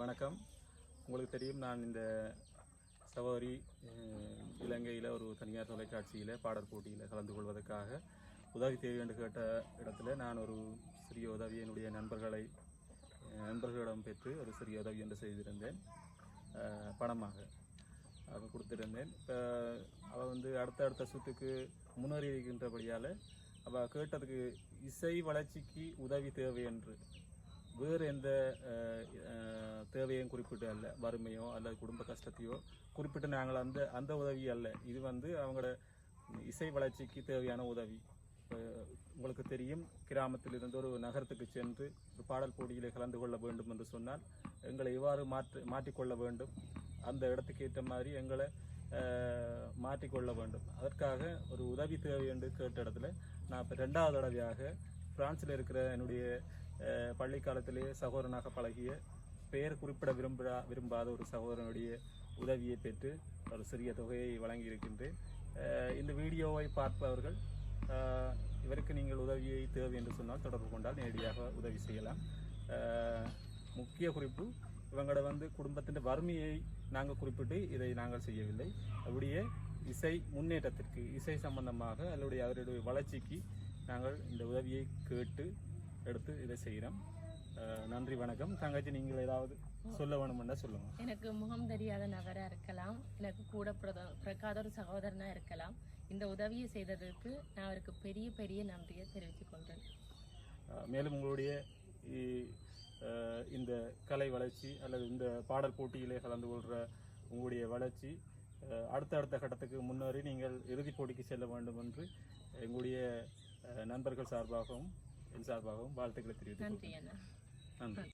வணக்கம். உங்களுக்கு தெரியும் நான் இந்த சவாரி இலங்கையில் ஒரு தனியார் தொலைக்காட்சியில் பாடல் போட்டியில் கலந்து கொள்வதற்காக உதவி தேவை என்று கேட்ட இடத்துல நான் ஒரு சிறிய உதவி என்னுடைய நண்பர்களை நண்பர்களிடம் பெற்று ஒரு சிறிய உதவி என்று செய்திருந்தேன். பணமாக அது கொடுத்திருந்தேன். இப்போ அவள் வந்து அடுத்த அடுத்த சுற்றுக்கு முன்னேறி இருக்கின்றபடியால் அவள் கேட்டதுக்கு இசை வளர்ச்சிக்கு உதவி தேவை என்று வேறு எந்த தேவையும் குறிப்பிட்டு அல்ல. வறுமையோ அல்லது குடும்ப கஷ்டத்தையோ குறிப்பிட்டு நாங்கள் அந்த அந்த உதவி அல்ல. இது வந்து அவங்களோட இசை வளர்ச்சிக்கு தேவையான உதவி. உங்களுக்கு தெரியும் கிராமத்தில் இருந்து ஒரு நகரத்துக்கு சென்று ஒரு பாடல் போட்டியில் கலந்து கொள்ள வேண்டும் என்று சொன்னால் எங்களை எவ்வாறு மாற்று மாற்றிக்கொள்ள வேண்டும். அந்த இடத்துக்கு ஏற்ற மாதிரி எங்களை மாற்றிக்கொள்ள வேண்டும். அதற்காக ஒரு உதவி தேவை என்று கேட்ட இடத்துல நான் இப்போ ரெண்டாவது தடவையாக பிரான்சில் இருக்கிற என்னுடைய பள்ளி சகோதரனாக பழகிய பெயர் குறிப்பிட விரும்புகிறா விரும்பாத ஒரு சகோதரனுடைய உதவியை பெற்று ஒரு சிறிய தொகையை வழங்கியிருக்கின்றேன். இந்த வீடியோவை பார்ப்பவர்கள் இவருக்கு நீங்கள் உதவியை தேவை என்று சொன்னால் தொடர்பு கொண்டால் நேரடியாக உதவி செய்யலாம். முக்கிய குறிப்பு இவங்களோட வந்து குடும்பத்தின் வறுமையை நாங்கள் குறிப்பிட்டு இதை நாங்கள் செய்யவில்லை. அப்படியே இசை முன்னேற்றத்திற்கு இசை சம்பந்தமாக அல்லது அவருடைய வளர்ச்சிக்கு நாங்கள் இந்த உதவியை கேட்டு எடுத்து இதை செய்கிறோம். நன்றி வணக்கம். தங்கச்சி நீங்கள் ஏதாவது சொல்ல வேணுமென்னா சொல்லுங்க. எனக்கு முகம் தெரியாத நபரா இருக்கலாம். எனக்கு கூட பிறக்காத ஒரு சகோதரனா இருக்கலாம். இந்த உதவியை செய்ததற்கு நான் அவருக்கு பெரிய பெரிய நன்றியை தெரிவித்துக் கொண்டேன் மேலும் உங்களுடைய இந்த கலை வளர்ச்சி அல்லது இந்த பாடல் போட்டியிலே கலந்து கொள்கிற உங்களுடைய வளர்ச்சி அடுத்த அடுத்த கட்டத்துக்கு முன்னேறி நீங்கள் இறுதிப் போட்டிக்கு செல்ல வேண்டும் என்று எங்களுடைய நண்பர்கள் சார்பாகவும் என் சார்பாகவும் வாழ்த்துக்களை தெரிவித்துக் நன்றி அண்ணா நன்றி